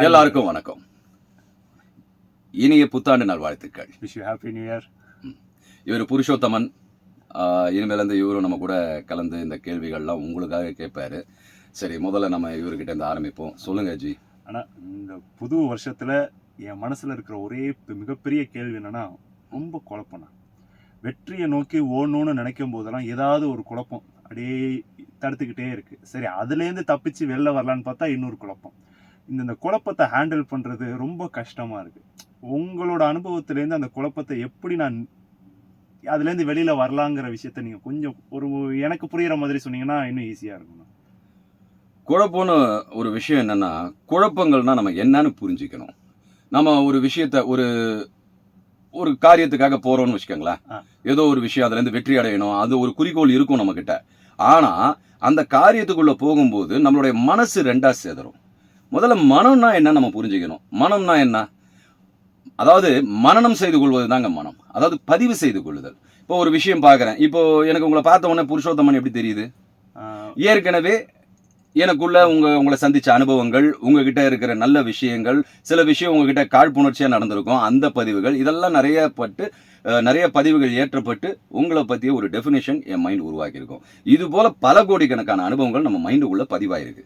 எல்லாருக்கும் வணக்கம். இனிய புத்தாண்டு நாள் வாழ்த்துக்கள் wish you happy new year இவர் புருஷோத்தமன். இனிமேலேருந்து இவரும் நம்ம கூட கலந்து இந்த கேள்விகள்லாம் உங்களுக்காக கேட்பாரு. சரி முதல்ல நம்ம இவர்கிட்ட இருந்து ஆரம்பிப்போம். சொல்லுங்க ஜி. ஆனால் இந்த புது வருஷத்தில் என் மனசில் இருக்கிற ஒரே மிகப்பெரிய கேள்வி என்னன்னா ரொம்ப குழப்பம்ண்ணா வெற்றியை நோக்கி ஓடணும்னு நினைக்கும் போதெல்லாம் ஏதாவது ஒரு குழப்பம் அப்படியே தடுத்துக்கிட்டே இருக்கு. சரி அதுலேருந்து தப்பிச்சு வெளில வரலான்னு பார்த்தா இன்னொரு குழப்பம். இந்த இந்த குழப்பத்தை ஹேண்டில் பண்ணுறது ரொம்ப கஷ்டமாக இருக்கு. உங்களோட அனுபவத்திலேருந்து அந்த குழப்பத்தை எப்படி நான் அதுலேருந்து வெளியில் வரலாங்கிற விஷயத்த நீங்கள் கொஞ்சம் ஒரு எனக்கு புரியிற மாதிரி சொன்னீங்கன்னா இன்னும் ஈஸியாக இருக்கும்ண்ணா. குழப்பம்னு ஒரு விஷயம் என்னன்னா குழப்பங்கள்னா நம்ம என்னன்னு புரிஞ்சுக்கணும். நம்ம ஒரு விஷயத்த ஒரு ஒரு காரியத்துக்காக போறோம்னு வச்சுக்கோங்களேன். ஏதோ ஒரு விஷயம் அதுல இருந்து வெற்றி அடையணும் அது ஒரு குறிக்கோள் இருக்கும் நம்ம கிட்ட ஆனா அந்த காரியத்துக்குள்ள போகும்போது நம்மளுடைய மனசு ரெண்டா சேதரும். முதல்ல மனம்னா என்ன நம்ம புரிஞ்சுக்கணும். மனம்னா என்ன? அதாவது மனனம் செய்து கொள்வது தாங்க மனம். அதாவது பதிவு செய்து கொள்ளுதல். இப்போ ஒரு விஷயம் பார்க்குறேன். இப்போ எனக்கு உங்களை பார்த்த உடனே புருஷோத்தமன் எப்படி தெரியுது? ஏற்கனவே எனக்குள்ள உங்க உங்களை சந்திச்ச அனுபவங்கள் உங்ககிட்ட இருக்கிற நல்ல விஷயங்கள் சில விஷயம் உங்ககிட்ட காழ்ப்புணர்ச்சியா நடந்திருக்கும். அந்த பதிவுகள் இதெல்லாம் நிறைய பட்டு நிறைய பதிவுகள் ஏற்றப்பட்டு உங்களை பத்திய ஒரு டெஃபினேஷன் என் மைண்ட் உருவாக்கியிருக்கும். இது போல பல கோடிக்கணக்கான அனுபவங்கள் நம்ம மைண்டுக்குள்ள பதிவாயிருக்கு.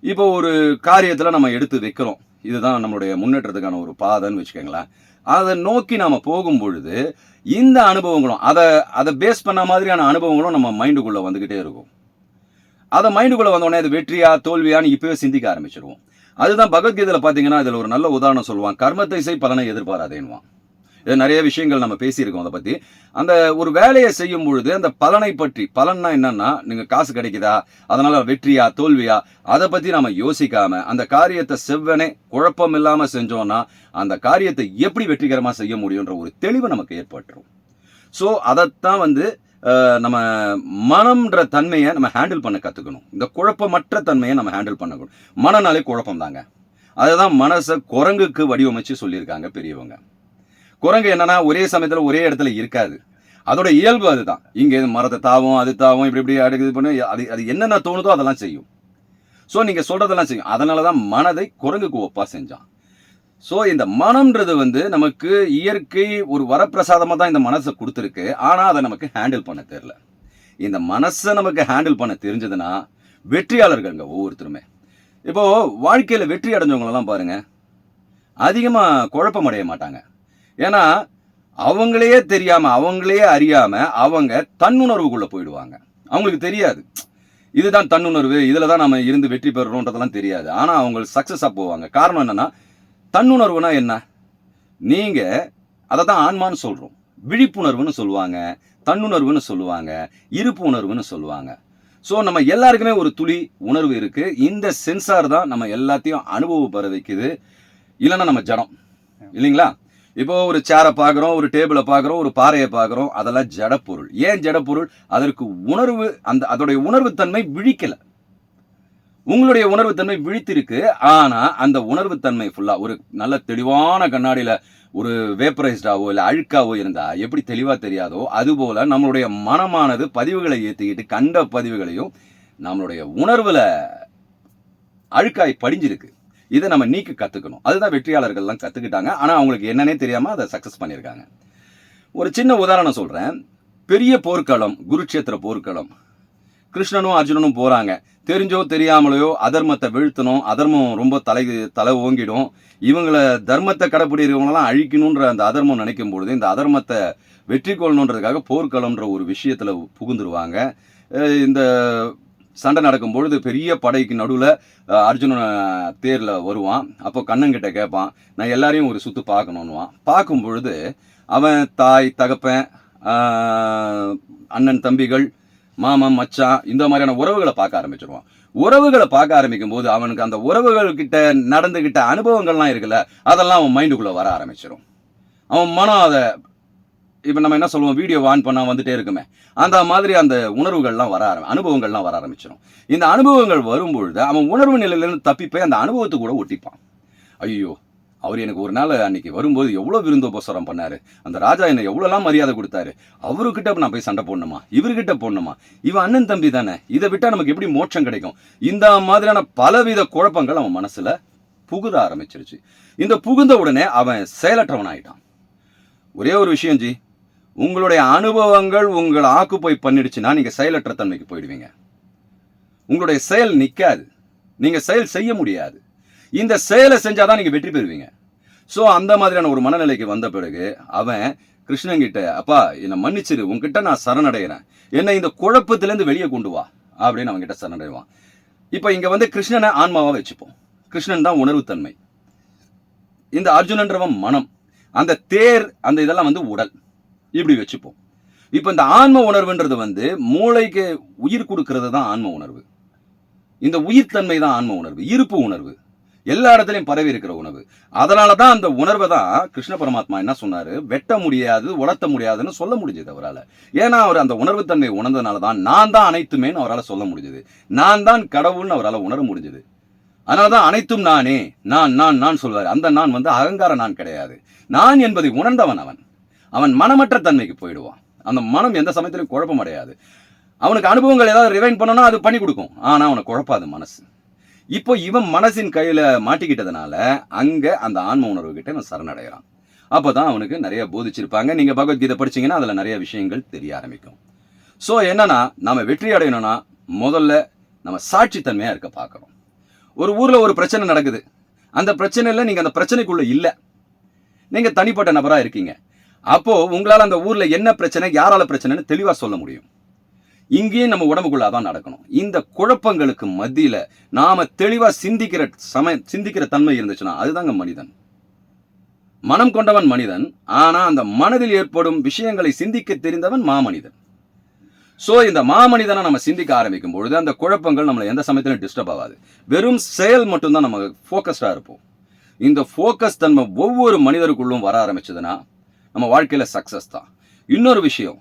இப்போ ஒரு காரியத்தில் நம்ம எடுத்து வைக்கிறோம். இதுதான் நம்மளுடைய முன்னேற்றத்துக்கான ஒரு பாதைன்னு வச்சுக்கோங்களேன். அதை நோக்கி நாம் போகும் பொழுது இந்த அனுபவங்களும் அதை அதை பேஸ் பண்ண மாதிரியான அனுபவங்களும் நம்ம மைண்டுக்குள்ளே வந்துக்கிட்டே இருக்கும். அதை மைண்டுக்குள்ளே வந்தோடனே அது வெற்றியா தோல்வியான்னு இப்பவே சிந்திக்க ஆரம்பிச்சிருவோம். அதுதான் பகவத்கீதையில் பார்த்தீங்கன்னா இதில் ஒரு நல்ல உதாரணம் சொல்லுவான். கர்மத்தை செய் பலனை எதிர்பாராதேன்வான் இது நிறைய விஷயங்கள் நம்ம பேசியிருக்கோம் அதை பத்தி. அந்த ஒரு வேலையை செய்யும் பொழுது அந்த பலனை பற்றி பலன்னா என்னன்னா நீங்க காசு கிடைக்குதா? அதனால வெற்றியா தோல்வியா? அதை பத்தி நாம யோசிக்காம அந்த காரியத்தை செவ்வனே குழப்பம் இல்லாமல் செஞ்சோம்னா அந்த காரியத்தை எப்படி வெற்றிகரமா செய்ய முடியுன்ற ஒரு தெளிவு நமக்கு ஏற்பட்டுரும். ஸோ அதைத்தான் வந்து நம்ம மனம்ன்ற தன்மையை நம்ம ஹேண்டில் பண்ண கற்றுக்கணும் இந்த குழப்பமற்ற தன்மையை நம்ம ஹேண்டில் பண்ணணும். மனநாளே குழப்பம் தாங்க அதுதான் மனசை குரங்குக்கு வடிவமைச்சு சொல்லியிருக்காங்க பெரியவங்க. குரங்கு என்னன்னா ஒரே சமயத்தில் ஒரே இடத்துல இருக்காது. அதோட இயல்பு அதுதான். இங்கே மரத்தை தாவும் அது தாவும் இப்படி இப்படி அடுக்குது பண்ணி அது அது என்னென்ன தோணுதோ அதெல்லாம் செய்யும். ஸோ நீங்கள் சொல்கிறதெல்லாம் செய்யும். அதனால தான் மனதை குரங்குக்கு ஒப்பா செஞ்சான். ஸோ இந்த மனம்ன்றது வந்து நமக்கு இயற்கை ஒரு வரப்பிரசாதமாக தான் இந்த மனசை கொடுத்துருக்கு. ஆனால் அதை நமக்கு ஹேண்டில் பண்ண தெரில இந்த மனசை நமக்கு ஹேண்டில் பண்ண தெரிஞ்சதுன்னா வெற்றியாளர்கள்ங்க ஒவ்வொருத்தருமே. இப்போது வாழ்க்கையில் வெற்றி அடைஞ்சவங்களெல்லாம் பாருங்கள் அதிகமாக குழப்பம் அடைய மாட்டாங்க. ஏன்னா அவங்களையே தெரியாமல் அவங்களையே அறியாமல் அவங்க தன்னுணர்வுக்குள்ளே போயிடுவாங்க. அவங்களுக்கு தெரியாது. இதுதான் தன்னுணர்வு இதில் தான் நம்ம இருந்து வெற்றி பெறுறோன்றதெல்லாம் தெரியாது. ஆனால் அவங்க சக்ஸஸாக போவாங்க. காரணம் என்னென்னா தன்னுணர்வுனா என்ன? நீங்கள் அதை தான் ஆன்மான்னு சொல்கிறோம் விழிப்புணர்வுன்னு சொல்லுவாங்க தன்னுணர்வுன்னு சொல்லுவாங்க இருப்பு உணர்வுன்னு சொல்லுவாங்க. ஸோ நம்ம எல்லாருக்குமே ஒரு துளி உணர்வு இருக்குது இந்த சென்சார் தான் நம்ம எல்லாத்தையும் அனுபவப்பட வைக்குது. இல்லைன்னா நம்ம ஜடம். இல்லைங்களா? இப்போ ஒரு சேரை பார்க்குறோம் ஒரு டேபிளை பார்க்குறோம் ஒரு பாறையை பார்க்குறோம் அதெல்லாம் ஜடப்பொருள். ஏன் ஜடப்பொருள்? அதற்கு உணர்வு அந்த அதோடைய உணர்வுத்தன்மை விழிக்கலை. உங்களுடைய உணர்வுத்தன்மை விழித்திருக்கு ஆனால் அந்த உணர்வுத்தன்மை ஃபுல்லாக ஒரு நல்ல தெளிவான கண்ணாடியில் ஒரு வேப்பரைஸ்டாவோ இல்லை அழுக்காவோ இருந்தால் எப்படி தெளிவாக தெரியாதோ அதுபோல் நம்மளுடைய மனமானது பதிவுகளை ஏற்றிக்கிட்டு கண்ட பதிவுகளையும் நம்மளுடைய உணர்வில் அழுக்காய் படிஞ்சிருக்கு. இதை நம்ம நீக்க கற்றுக்கணும் அதுதான் வெற்றியாளர்கள்லாம் கற்றுக்கிட்டாங்க ஆனால் அவங்களுக்கு என்னன்னே தெரியாமல் அதை சக்ஸஸ் பண்ணியிருக்காங்க. ஒரு சின்ன உதாரணம் சொல்கிறேன் பெரிய போர்க்களம் குருக்ஷேத்திர போர்க்களம். கிருஷ்ணனும் அர்ஜுனனும் போகிறாங்க தெரிஞ்சோ தெரியாமலையோ அதர்மத்தை வீழ்த்தணும் அதர்மம் ரொம்ப தலை தலை ஓங்கிடும். இவங்கள தர்மத்தை கடைப்பிடிக்கிறவங்களாம் அழிக்கணுன்ற அந்த அதர்மம் நினைக்கும் பொழுது இந்த அதர்மத்தை வெற்றி கொள்ளணுன்றதுக்காக போர்க்களம்ன்ற ஒரு விஷயத்தில் புகுந்துருவாங்க. இந்த சண்டை நடக்கும் பொழுது பெரிய படைக்கு நடுவில் அர்ஜுனன் தேரில் வருவான். அப்போ கண்ணங்கிட்ட கேட்பான் நான் எல்லாரையும் ஒரு சுற்று பார்க்கணுன்னுவான். பார்க்கும் பொழுது அவன் தாய் தகப்பன் அண்ணன் தம்பிகள் மாமன் மச்சான் இந்த மாதிரியான உறவுகளை பார்க்க ஆரம்பிச்சிருவான். உறவுகளை பார்க்க ஆரம்பிக்கும் போது அவனுக்கு அந்த உறவுகள் கிட்ட நடந்துகிட்ட அனுபவங்கள்லாம் இருக்குல்ல அதெல்லாம் அவன் மைண்டுக்குள்ளே வர ஆரம்பிச்சிடும் அவன் மனம் அதை இப்போ நம்ம என்ன சொல்லுவோம்? வீடியோ ஆன் பண்ணால் வந்துட்டே இருக்குமே. அந்த மாதிரி அந்த உணர்வுகள்லாம் வர ஆரம்பி அனுபவங்கள்லாம் வர ஆரம்பிச்சிடும் இந்த அனுபவங்கள் வரும்பொழுது அவன் உணர்வு நிலையிலேருந்து தப்பி அந்த அனுபவத்தை கூட ஒட்டிப்பான். ஐயோ அவர் எனக்கு ஒரு நாள் அன்னைக்கு வரும்போது எவ்வளோ விருந்தோபசாரம் பண்ணாரு? அந்த ராஜா என்னை எவ்வளோலாம் மரியாதை கொடுத்தாரு? அவருக்கிட்ட நான் போய் சண்டை போடணுமா? இவர்கிட்ட போடணுமா? இவன் அண்ணன் தம்பி தானே? இதை விட்டால் நமக்கு எப்படி மோட்சம் கிடைக்கும்? இந்த மாதிரியான பலவித குழப்பங்கள் அவன் மனசில் புகுத ஆரம்பிச்சிருச்சு. இந்த புகுந்த உடனே அவன் செயலற்றவன் ஆயிட்டான் ஒரே ஒரு விஷயம் ஜி உங்களுடைய அனுபவங்கள் உங்களை ஆக்குப்போய் பண்ணிடுச்சுன்னா நீங்கள் செயலற்ற தன்மைக்கு போயிடுவீங்க. உங்களுடைய செயல் நிற்காது நீங்கள் செயல் செய்ய முடியாது. இந்த செயலை செஞ்சாதான் நீங்கள் வெற்றி பெறுவீங்க. ஸோ அந்த மாதிரியான ஒரு மனநிலைக்கு வந்த பிறகு அவன் கிருஷ்ணங்கிட்ட அப்பா என்னை மன்னிச்சிரு. உங்ககிட்ட நான் சரணடைகிறேன். என்னை இந்த குழப்பத்திலேருந்து வெளியே கொண்டு வா. அப்படின்னு அவன் சரணடைவான். இப்போ இங்கே வந்து கிருஷ்ணனை ஆன்மாவாக வச்சுப்போம். கிருஷ்ணன் தான் உணர்வுத்தன்மை. இந்த அர்ஜுனன்றவன் மனம். அந்த தேர் அந்த இதெல்லாம் வந்து உடல். இப்படி வச்சுப்போம். இப்போ இந்த ஆன்ம உணர்வுன்றது வந்து மூளைக்கு உயிர் கொடுக்கறது தான் ஆன்ம உணர்வு. இந்த உயிர்த்தன்மை தான் ஆன்ம உணர்வு இருப்பு உணர்வு. எல்லா இடத்துலையும் பரவி இருக்கிற உணர்வு அதனால தான் அந்த உணர்வை தான் கிருஷ்ண பரமாத்மா என்ன சொன்னார்? வெட்ட முடியாது உலர்த்த முடியாதுன்னு சொல்ல முடிஞ்சது அவரால். ஏன்னா அவர் அந்த உணர்வுத்தன்மை உணர்ந்ததுனால தான் நான் தான் அனைத்துமேன்னு அவரால் சொல்ல முடிஞ்சது. நான் தான் கடவுள்னு அவரால் உணர முடிஞ்சது. அதனால தான் அனைத்தும் நானே நான் நான் நான் சொல்வார். அந்த நான் வந்து அகங்கார நான் கிடையாது. நான் என்பதை உணர்ந்தவன் அவன். அவன் மனமற்ற தன்மைக்கு போயிடுவான். அந்த மனம் எந்த சமயத்திலும் குழப்பம் அடையாது அவனுக்கு அனுபவங்கள் ஏதாவது ரிவைன் பண்ணனா அது பண்ணி கொடுக்கும். ஆனால் அவனை குழப்பாது மனசு. இப்போ இவன் மனசின் கையில் மாட்டிக்கிட்டதுனால அங்கே அந்த ஆன்ம உணர்வு கிட்ட இவன் சரணடைகிறான். அப்பதான் அவனுக்கு நிறைய போதிச்சிருப்பாங்க. நீங்கள் பகவத்கீதை படிச்சீங்கன்னா அதில் நிறைய விஷயங்கள் தெரிய ஆரம்பிக்கும். ஸோ என்னன்னா நம்ம வெற்றி அடையணும்னா முதல்ல நம்ம சாட்சித்தன்மையாக இருக்க பார்க்கணும். ஒரு ஊரில் ஒரு பிரச்சனை நடக்குது. அந்த பிரச்சனையில் நீங்கள் அந்த பிரச்சனைக்குள்ளே இல்லை. நீங்கள் தனிப்பட்ட நபராக இருக்கீங்க. அப்போ உங்களால் அந்த ஊரில் என்ன பிரச்சனை யாரால பிரச்சனைன்னு தெளிவாக சொல்ல முடியும். இங்கேயும் நம்ம உடம்புக்குள்ளே தான் நடக்கணும். இந்த குழப்பங்களுக்கு மத்தியில் நாம் தெளிவாக சிந்திக்கிற சமய சிந்திக்கிற தன்மை இருந்துச்சுன்னா அதுதாங்க மனிதன். மனம் கொண்டவன் மனிதன் ஆனால் அந்த மனதில் ஏற்படும் விஷயங்களை சிந்திக்க தெரிந்தவன் மாமனிதன். ஸோ இந்த மாமனிதனை நம்ம சிந்திக்க ஆரம்பிக்கும் பொழுது அந்த குழப்பங்கள் நம்மளை எந்த சமயத்திலும் டிஸ்டர்ப் ஆகாது. வெறும் செயல் மட்டும்தான் நம்ம ஃபோக்கஸ்டாக இருப்போம். இந்த ஃபோக்கஸ் தன்மை ஒவ்வொரு மனிதருக்குள்ளும் வர ஆரம்பிச்சதுன்னா நம்ம வாழ்க்கையில சக்சஸ் தான். இன்னொரு விஷயம்.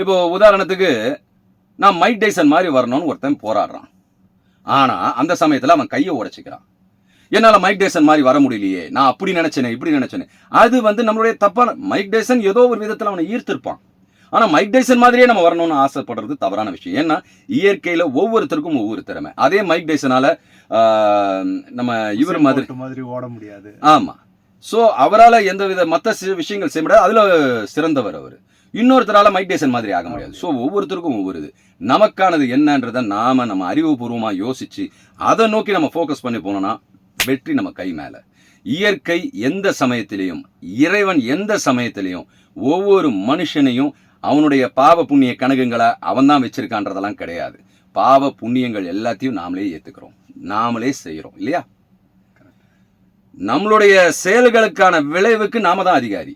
இப்போ உதாரணத்துக்கு நான் மைக் டைசன் மாதிரி வரணும்னு ஒருத்தன் போராடுறான். ஆனா அந்த சமயத்துல அவன் கையை உடைச்சிக்கிறான். என்னால மைக் டைசன் மாதிரி வர முடியலையே. நான் அப்படி நினைச்சேனே இப்படி நினைச்சேனே. அது வந்து நம்மளுடைய தப்பான மைக் டைசன் ஏதோ ஒரு விதத்துல அவனை ஈர்த்திருப்பான். ஆனா மைக் டைசன் மாதிரியே நம்ம வரணும்னு ஆசைப்படுறது தவறான விஷயம். ஏன்னா இயற்கையில ஒவ்வொருத்தருக்கும் ஒவ்வொரு திறமை. அதே மைக் டைசனால நம்ம இவர் மாதிரி மாதிரி ஓட முடியாது. ஆமா. சோ அவரால எந்த வித மத்த சி- விஷயங்கள் செய்ய முடியாது. அதுல சிறந்தவர் அவர். இன்னொருத்தரால மைக் டைசன் மாதிரி ஆக முடியாது. சோ ஒவ்வொருத்தருக்கும் ஒவ்வொரு இது. நமக்கானது என்னன்றதை நாம நம்ம அறிவுபூர்வமா யோசிச்சு அதை நோக்கி நம்ம ஃபோக்கஸ் பண்ணி போனோம்னா வெற்றி நம்ம கை மேல. இயற்கை எந்த சமயத்திலையும் இறைவன் எந்த சமயத்திலையும் ஒவ்வொரு மனுஷனையும் அவனுடைய பாவ புண்ணிய கணக்குங்களை அவன் தான் வச்சிருக்கான்றதெல்லாம் கிடையாது. பாவ புண்ணியங்கள் எல்லாத்தையும் நாமளே ஏத்துக்கிறோம். நாமளே செய்யறோம் இல்லையா? நம்மளுடைய செயல்களுக்கான விளைவுக்கு நாம தான் அதிகாரி.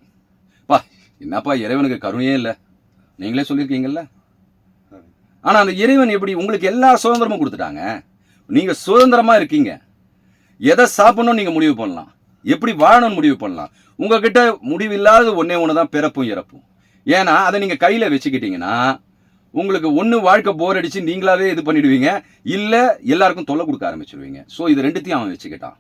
பா என்னப்பா இறைவனுக்கு கருணையே இல்லை. நீங்களே சொல்லியிருக்கீங்கல்ல? ஆனால் அந்த இறைவன் எப்படி உங்களுக்கு எல்லா சுதந்திரமும் கொடுத்துட்டாங்க? நீங்கள் சுதந்திரமாக இருக்கீங்க. எதை சாப்பிடணும் நீங்கள் முடிவு பண்ணலாம். எப்படி வாழணும்னு முடிவு பண்ணலாம். உங்ககிட்ட முடிவில்லாத ஒன்றே ஒன்று தான் பிறப்பும் இறப்பும். ஏன்னா அதை நீங்கள் கையில் வச்சுக்கிட்டீங்கன்னா உங்களுக்கு ஒன்று வாழ்க்கை போர் அடித்து நீங்களாவே இது பண்ணிடுவீங்க. இல்லை எல்லாருக்கும் தொல்லை கொடுக்க ஆரம்பிச்சிடுவீங்க ஸோ இது ரெண்டுத்தையும் அவன் வச்சுக்கிட்டான்.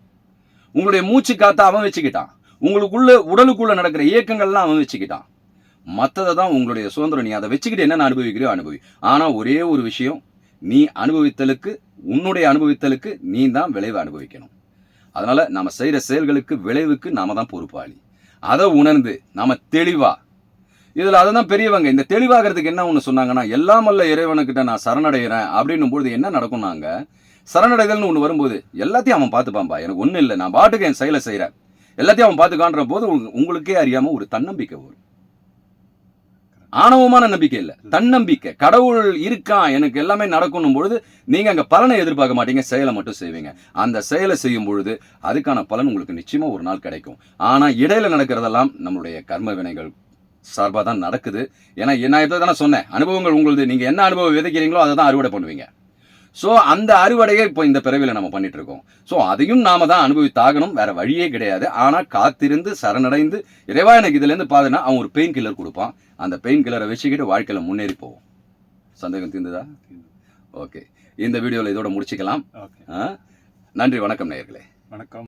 உங்களுடைய மூச்சு காற்றை அவன் வச்சுக்கிட்டான். உங்களுக்குள்ள உடலுக்குள்ள நடக்கிற இயக்கங்கள்லாம் அவன் வச்சுக்கிட்டான். மற்றதை தான் உங்களுடைய சுதந்திரம். நீ அதை வச்சுக்கிட்டு என்னென்ன அனுபவிக்கிறியோ அனுபவி. ஆனால் ஒரே ஒரு விஷயம் நீ அனுபவித்தலுக்கு உன்னுடைய அனுபவித்தலுக்கு நீ தான் விளைவை அனுபவிக்கணும். அதனால் நம்ம செய்கிற செயல்களுக்கு விளைவுக்கு நாம தான் பொறுப்பாளி. அதை உணர்ந்து நம்ம தெளிவாக இதில் அதை தான் பெரியவங்க இந்த தெளிவாகிறதுக்கு என்ன ஒன்று சொன்னாங்கன்னா எல்லாம் வல்ல இறைவனுக்கிட்ட நான் சரணடைகிறேன் அப்படின்னும் பொழுது என்ன நடக்கும்னாங்க சரணடைதல்னு ஒன்று வரும்போது எல்லாத்தையும் அவன் பார்த்துப்பான்பா. எனக்கு ஒன்றும் இல்லை. நான் பாட்டுக்கு என் செயலை செய்கிறேன் எல்லாத்தையும் அவன் பார்த்துக்கான்ற போது உங்களுக்கே அறியாமல் ஒரு தன்னம்பிக்கை வரும். ஆணவமான நம்பிக்கை இல்லை. தன்னம்பிக்கை. கடவுள் இருக்கான் எனக்கு எல்லாமே நடக்கணும் பொழுது நீங்க அங்க பலனை எதிர்பார்க்க மாட்டீங்க. செயலை மட்டும் செய்வீங்க. அந்த செயலை செய்யும் பொழுது அதுக்கான பலன் உங்களுக்கு நிச்சயமா ஒரு நாள் கிடைக்கும். ஆனா இடையில நடக்கிறதெல்லாம் நம்மளுடைய கர்ம வினைகள் சார்பாக தான் நடக்குது. ஏன்னா நான் இதை தானே சொன்னேன். அனுபவங்கள் உங்களுது. நீங்கள் என்ன அனுபவம் விதைக்கிறீங்களோ அதை தான் அறுவடை பண்ணுவீங்க. ஸோ அந்த அறுவடையை இப்போ இந்த பிறவில நம்ம பண்ணிட்டு இருக்கோம் ஸோ அதையும் நாம தான் அனுபவித்தாகணும். வேற வழியே கிடையாது. ஆனா காத்திருந்து சரணடைந்து இறைவா எனக்கு இதுல இருந்து பாதுனா அவன் ஒரு பெயின் கில்லர் கொடுப்பான். அந்த பெயின் கில்லரை வச்சுக்கிட்டு வாழ்க்கையில முன்னேறி போவோம். சந்தேகம் தீர்ந்ததா? ஓகே இந்த வீடியோவில் இதோட முடிச்சுக்கலாம்? நன்றி. வணக்கம் நேயர்களே. வணக்கம்.